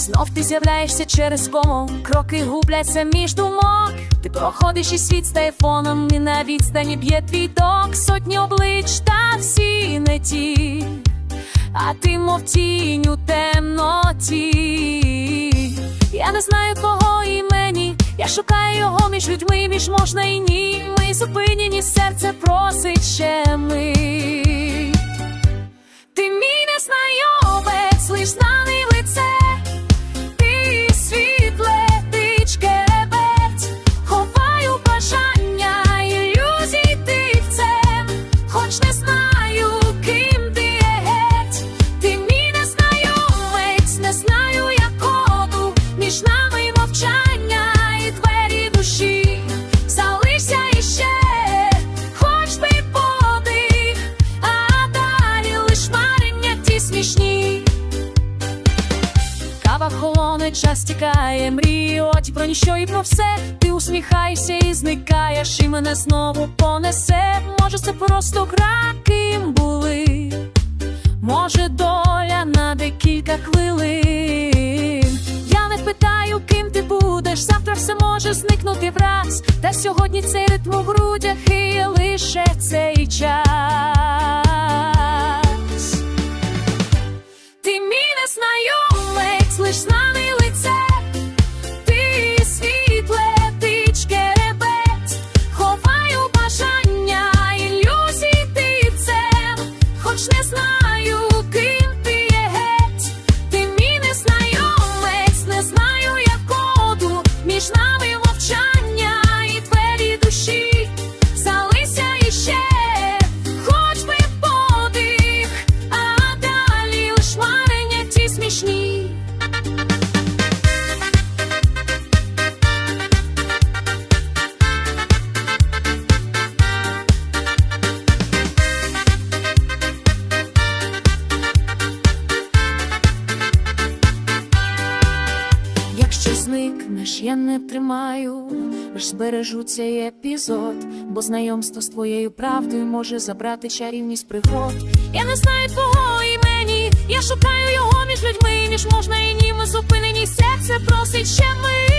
Знов ти з'являєшся через кому, кроки губляться між думок. Ти проходиш і світ стає фоном, і на відстані б'є твій ток, сотні облич та всі не ті, а ти мов тінь у темноті. Я не знаю кого імені, я шукаю його між людьми, між можна і ні. Ми зупинені, серце просить час тікає, мрії про ніщо і про все. Ти усміхаєшся і зникаєш, і мене знову понесе. Може, це просто гра, ким були. Може, доля на декілька хвилин. Я не питаю, ким ти будеш. Завтра все може зникнути враз. Та сьогодні цей ритм у грудях і лише цей час. Ти мій незнайомець, лиш знаний зникнеш, я не тримаю, ж збережу цей епізод, бо знайомство з твоєю правдою може забрати чарівність пригод. Я не знаю твого імені, я шукаю його між людьми, ніж можна і ні, ми зупинені серце просить ще ми.